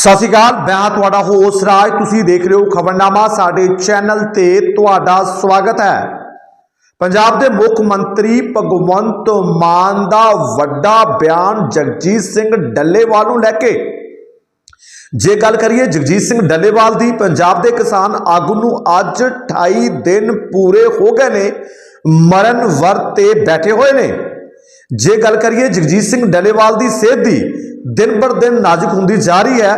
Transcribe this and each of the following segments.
ਸਤਿ ਸ਼੍ਰੀ ਅਕਾਲ, ਮੈਂ ਤੁਹਾਡਾ ਹੋਸਟ ਰਾਜ। ਤੁਸੀਂ ਦੇਖ ਰਹੇ ਹੋ ਖਬਰਨਾਮਾ, ਸਾਡੇ ਚੈਨਲ ਤੇ ਤੁਹਾਡਾ ਸਵਾਗਤ ਹੈ। ਪੰਜਾਬ ਦੇ ਮੁੱਖ ਮੰਤਰੀ ਭਗਵੰਤ ਮਾਨ ਦਾ ਵੱਡਾ ਬਿਆਨ ਜਗਜੀਤ ਸਿੰਘ ਡੱਲੇਵਾਲ ਨੂੰ ਲੈ ਕੇ। ਜੇ ਗੱਲ ਕਰੀਏ ਜਗਜੀਤ ਸਿੰਘ ਡੱਲੇਵਾਲ ਦੀ, ਪੰਜਾਬ ਦੇ ਕਿਸਾਨ ਆਗੂ ਨੂੰ ਅੱਜ 28 ਦਿਨ ਪੂਰੇ ਹੋ ਗਏ ਨੇ, ਮਰਨ ਵਰਤ ਤੇ ਬੈਠੇ ਹੋਏ ਨੇ। ਜੇ ਗੱਲ ਕਰੀਏ ਜਗਜੀਤ ਸਿੰਘ ਡੱਲੇਵਾਲ ਦੀ ਸਿਹਤ ਦੀ, ਦਿਨ ਬਰ ਦਿਨ ਨਾਜ਼ੁਕ ਹੁੰਦੀ ਜਾ ਰਹੀ ਹੈ।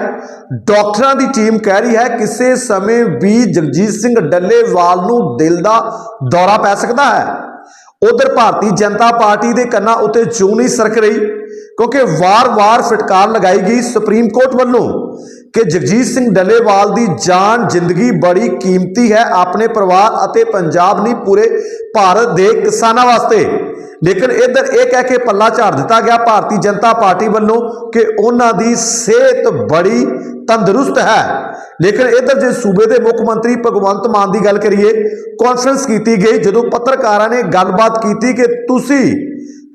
ਡਾਕਟਰਾਂ ਦੀ ਟੀਮ ਕਹਿ ਰਹੀ ਹੈ, ਕਿਸੇ ਸਮੇਂ ਵੀ ਜਗਜੀਤ ਸਿੰਘ ਡੱਲੇਵਾਲ ਨੂੰ ਦਿਲ ਦਾ ਦੌਰਾ ਪੈ ਸਕਦਾ ਹੈ। ਉਧਰ ਭਾਰਤੀ ਜਨਤਾ ਪਾਰਟੀ ਦੇ ਕੰਨਾਂ ਉੱਤੇ ਜੂ ਨਹੀਂ ਸਰਕ ਰਹੀ, ਕਿਉਂਕਿ ਵਾਰ-ਵਾਰ ਫਟਕਾਰ ਲਗਾਈ ਗਈ ਸੁਪਰੀਮ ਕੋਰਟ ਵੱਲੋਂ। ਕਿ ਜਗਜੀਤ ਸਿੰਘ ਡੱਲੇਵਾਲ ਦੀ ਜਾਨ ਜ਼ਿੰਦਗੀ ਬੜੀ ਕੀਮਤੀ ਹੈ ਆਪਣੇ ਪਰਿਵਾਰ ਅਤੇ ਪੰਜਾਬ ਨਹੀਂ, ਪੂਰੇ ਭਾਰਤ ਦੇ ਕਿਸਾਨਾਂ ਵਾਸਤੇ। ਲੇਕਿਨ ਇਧਰ ਇਹ ਕਹਿ ਕੇ ਪੱਲਾ ਝਾੜ ਦਿੱਤਾ ਗਿਆ ਭਾਰਤੀ ਜਨਤਾ ਪਾਰਟੀ ਵੱਲੋਂ ਕਿ ਉਹਨਾਂ ਦੀ ਸਿਹਤ ਬੜੀ ਤੰਦਰੁਸਤ ਹੈ। ਲੇਕਿਨ ਇਧਰ ਜੇ ਸੂਬੇ ਦੇ ਮੁੱਖ ਮੰਤਰੀ ਭਗਵੰਤ ਮਾਨ ਦੀ ਗੱਲ ਕਰੀਏ ਕਾਨਫਰੰਸ ਕੀਤੀ ਗਈ ਜਦੋਂ ਪੱਤਰਕਾਰਾਂ ਨੇ ਗੱਲਬਾਤ ਕੀਤੀ ਕਿ ਤੁਸੀਂ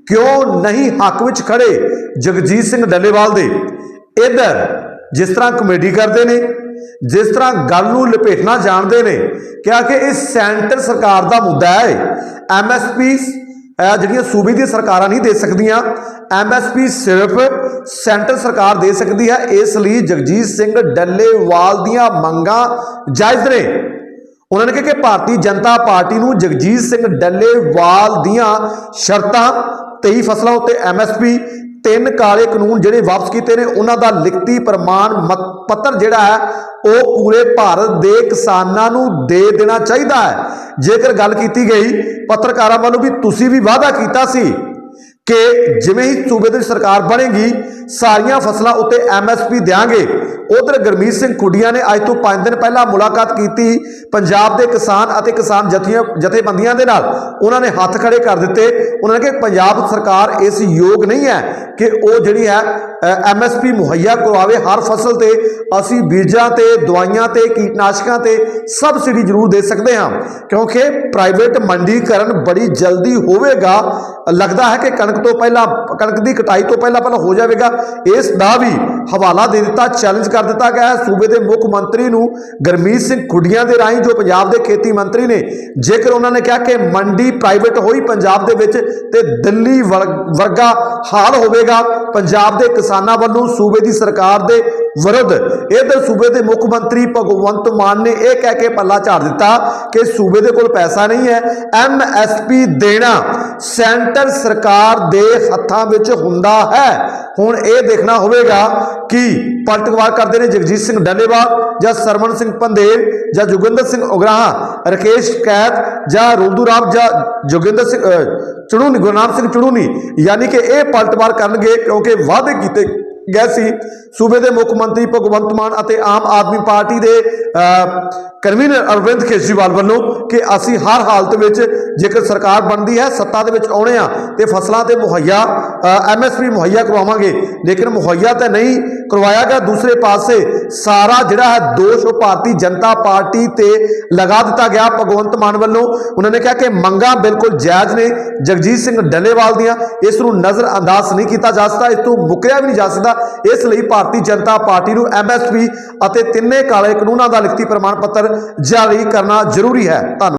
ਕਿਉਂ ਨਹੀਂ ਹੱਕ ਵਿੱਚ ਖੜੇ ਜਗਜੀਤ ਸਿੰਘ ਡੱਲੇਵਾਲ ਦੇ। ਇਧਰ ਜਿਸ ਤਰ੍ਹਾਂ ਕਮੇਡੀ ਕਰਦੇ ਨੇ, ਜਿਸ ਤਰ੍ਹਾਂ ਗੱਲ ਨੂੰ ਲਪੇਟਣਾ ਜਾਣਦੇ ਨੇ, ਕਿਹਾ ਕਿ ਇਹ ਸੈਂਟਰ ਸਰਕਾਰ ਦਾ ਮੁੱਦਾ ਹੈ। ਐਮਐਸਪੀ ਜਿਹੜੀਆਂ ਸੂਬੇ ਦੀਆਂ ਸਰਕਾਰਾਂ ਨਹੀਂ ਦੇ ਸਕਦੀਆਂ ਐਮਐਸਪੀ ਸਿਰਫ ਸੈਂਟਰ ਸਰਕਾਰ ਦੇ ਸਕਦੀ ਹੈ, ਇਸ ਲਈ ਜਗਜੀਤ ਸਿੰਘ ਡੱਲੇਵਾਲ ਦੀਆਂ ਮੰਗਾਂ ਜਾਇਜ਼ ਨੇ। ਉਹਨਾਂ ਨੇ ਕਿਹਾ ਕਿ ਭਾਰਤੀ ਜਨਤਾ ਪਾਰਟੀ ਨੂੰ ਜਗਜੀਤ ਸਿੰਘ ਡੱਲੇਵਾਲ ਦੀਆਂ ਸ਼ਰਤਾਂ 23 ਫਸਲਾਂ ਉੱਤੇ ਐਮਐਸਪੀ ਤਿੰਨ ਕਾਲੇ ਕਾਨੂੰਨ ਜਿਹੜੇ ਵਾਪਸ ਕੀਤੇ ਨੇ, ਉਹਨਾਂ ਦਾ ਲਿਖਤੀ ਪ੍ਰਮਾਣ ਮਤ- ਪੱਤਰ ਜਿਹੜਾ ਹੈ, ਉਹ ਪੂਰੇ ਭਾਰਤ ਦੇ ਕਿਸਾਨਾਂ ਨੂੰ ਦੇ ਦੇਣਾ ਚਾਹੀਦਾ ਹੈ। ਜੇਕਰ ਗੱਲ ਕੀਤੀ ਗਈ ਪੱਤਰਕਾਰਾਂ ਵੱਲੋਂ ਵੀ ਤੁਸੀਂ ਵੀ ਵਾਅਦਾ ਕੀਤਾ ਸੀ ਕਿ ਜਿਵੇਂ ਹੀ ਸੂਬੇ ਦੀ ਸਰਕਾਰ ਬਣੇਗੀ ਸਾਰੀਆਂ ਫਸਲਾਂ ਉੱਤੇ ਐਮਐਸਪੀ ਦੇਾਂਗੇ ਉਧਰ ਗਰਮੀਤ ਸਿੰਘ ਖੁੱਡੀਆਂ ਨੇ ਅੱਜ ਤੋਂ 5 ਦਿਨ ਪਹਿਲਾਂ ਮੁਲਾਕਾਤ ਕੀਤੀ ਪੰਜਾਬ ਦੇ ਕਿਸਾਨ ਅਤੇ ਕਿਸਾਨ ਜਥੀਆਂ ਜਥੇਬੰਦੀਆਂ ਦੇ ਨਾਲ। ਉਹਨਾਂ ਨੇ ਹੱਥ ਖੜੇ ਕਰ ਦਿੱਤੇ। ਉਹਨਾਂ ਨੇ ਕਿ ਪੰਜਾਬ ਸਰਕਾਰ ਇਸ ਯੋਗ ਨਹੀਂ ਹੈ ਕਿ ਉਹ ਜਿਹੜੀ ਹੈ ਐਮਐਸਪੀ ਮੁਹੱਈਆ ਕਰਵਾਵੇ। ਹਰ ਫਸਲ ਤੇ ਅਸੀਂ ਬੀਜਾਂ ਤੇ, ਦਵਾਈਆਂ ਤੇ, ਕੀਟਨਾਸ਼ਕਾਂ ਤੇ ਸਬਸਿਡੀ ਜ਼ਰੂਰ ਦੇ ਸਕਦੇ ਹਾਂ। ਕਿਉਂਕਿ ਪ੍ਰਾਈਵੇਟ ਮੰਡੀਕਰਨ ਬੜੀ ਜਲਦੀ ਹੋਵੇਗਾ। ਲੱਗਦਾ ਹੈ ਕਿ ਕਣਕ ਤੋਂ ਪਹਿਲਾਂ, ਕਣਕ ਦੀ ਕਟਾਈ ਤੋਂ ਪਹਿਲਾਂ ਪਹਿਲਾਂ ਹੋ ਜਾਵੇਗਾ। ਇਸ ਦਾ ਵੀ ਹਵਾਲਾ ਦੇ ਦਿੱਤਾ ਚੈਲੰਜ ਕਰ ਦਿੱਤਾ ਗਿਆ ਹੈ। ਸੂਬੇ ਦੇ ਮੁੱਖ ਮੰਤਰੀ ਨੂੰ ਗਰਮੀਤ ਸਿੰਘ ਖੁੱਡੀਆਂ ਦੇ ਰਾਹੀਂ, ਜੋ ਪੰਜਾਬ ਦੇ ਖੇਤੀ ਮੰਤਰੀ ਨੇ, ਜੇਕਰ ਉਹਨਾਂ ਨੇ ਕਿਹਾ ਕਿ ਮੰਡੀ ਪ੍ਰਾਈਵੇਟ ਹੋਈ ਪੰਜਾਬ ਦੇ ਵਿੱਚ ਤੇ ਦਿੱਲੀ ਵਰ- ਵਰਗਾ ਹਾਲ ਹੋਵੇਗਾ, ਪੰਜਾਬ ਦੇ ਕਿਸਾਨਾਂ ਵੱਲੋਂ ਸੂਬੇ ਦੀ ਸਰਕਾਰ ਦੇ ਵਿਰੁੱਧ। ਇਧਰ ਸੂਬੇ ਦੇ ਮੁੱਖ ਮੰਤਰੀ ਭਗਵੰਤ ਮਾਨ ਨੇ ਇਹ ਕਹਿ ਕੇ ਪੱਲਾ ਝਾੜ ਦਿੱਤਾ ਕਿ ਸੂਬੇ ਦੇ ਕੋਲ ਪੈਸਾ ਨਹੀਂ ਹੈ। ਐਮਐਸਪੀ ਦੇਣਾ ਸੈਂਟਰ ਸਰਕਾਰ ਦੇ ਹੱਥਾਂ ਵਿੱਚ ਹੁੰਦਾ ਹੈ। ਹੁਣ ਇਹ ਦੇਖਣਾ ਹੋਵੇਗਾ ਕਿ ਪਲਟਵਾਰ ਕਰਦੇ ਨੇ ਜਗਜੀਤ ਸਿੰਘ ਡੱਲੇਵਾਲ ਜਾਂ ਸਰਮਨ ਸਿੰਘ ਪੰਦੇਲ ਜਾਂ ਜੋਗਿੰਦਰ ਸਿੰਘ ਉਗਰਾਹਾ, ਰਕੇਸ਼ ਕੈਦ ਜਾਂ ਰੋਲਦੂ ਰਾਮ ਜਾਂ ਜੋਗਿੰਦਰ ਸਿੰਘ ਚੜੂਨੀ ਗੁਰਨਾਮ ਸਿੰਘ ਚੜੂਨੀ ਯਾਨੀ ਕਿ ਇਹ ਪਲਟਵਾਰ ਕਰਨਗੇ ਕਿਉਂਕਿ ਵਾਅਦੇ ਕੀਤੇ ਗਏ ਸੀ ਸੂਬੇ ਦੇ ਮੁੱਖ ਮੰਤਰੀ ਭਗਵੰਤ ਮਾਨ ਅਤੇ ਆਮ ਆਦਮੀ ਪਾਰਟੀ ਦੇ ਕਨਵੀਨਰ ਅਰਵਿੰਦ ਕੇਜਰੀਵਾਲ ਵੱਲੋਂ ਕਿ ਅਸੀਂ ਹਰ ਹਾਲਤ ਵਿੱਚ ਜੇਕਰ ਸਰਕਾਰ ਬਣਦੀ ਹੈ, ਸੱਤਾ ਦੇ ਵਿੱਚ ਆਉਣੇ ਆ ਤੇ ਫਸਲਾਂ ਤੇ ਮੁਹੱਈਆ ਐਮਐਸਪੀ ਮੁਹੱਈਆ ਕਰਵਾਵਾਂਗੇ। ਲੇਕਿਨ ਮੁਹੱਈਆ ਤਾਂ ਨਹੀਂ ਕਰਵਾਇਆ ਗਿਆ, ਦੂਸਰੇ ਪਾਸੇ ਸਾਰਾ ਜਿਹੜਾ ਹੈ ਦੋਸ਼ ਉਹ ਭਾਰਤੀ ਜਨਤਾ ਪਾਰਟੀ ਤੇ ਲਗਾ ਦਿੱਤਾ ਗਿਆ ਭਗਵੰਤ ਮਾਨ ਵੱਲੋਂ। ਉਹਨਾਂ ਨੇ ਕਿਹਾ ਕਿ ਮੰਗਾਂ ਬਿਲਕੁਲ ਜਾਇਜ਼ ਨੇ, ਜਗਜੀਤ ਸਿੰਘ ਡੱਲੇਵਾਲ ਦੀਆਂ। ਇਸ ਨੂੰ ਨਜ਼ਰ ਅੰਦਾਜ਼ ਨਹੀਂ ਕੀਤਾ ਜਾ ਸਕਦਾ, ਇਸ ਤੋਂ ਮੁਕਰਿਆ ਵੀ ਨਹੀਂ ਜਾ ਸਕਦਾ। ਇਸ ਲਈ ਭਾਰਤੀ ਜਨਤਾ ਪਾਰਟੀ ਨੂੰ ਐਮਐਸਪੀ ਅਤੇ ਤਿੰਨੇ ਕਾਲੇ ਕਾਨੂੰਨਾਂ ਦਾ ਲਿਖਤੀ ਪ੍ਰਮਾਣ ਪੱਤਰ ਜਾਰੀ ਕਰਨਾ ਜ਼ਰੂਰੀ ਹੈ। ਧੰਨਵਾਦ।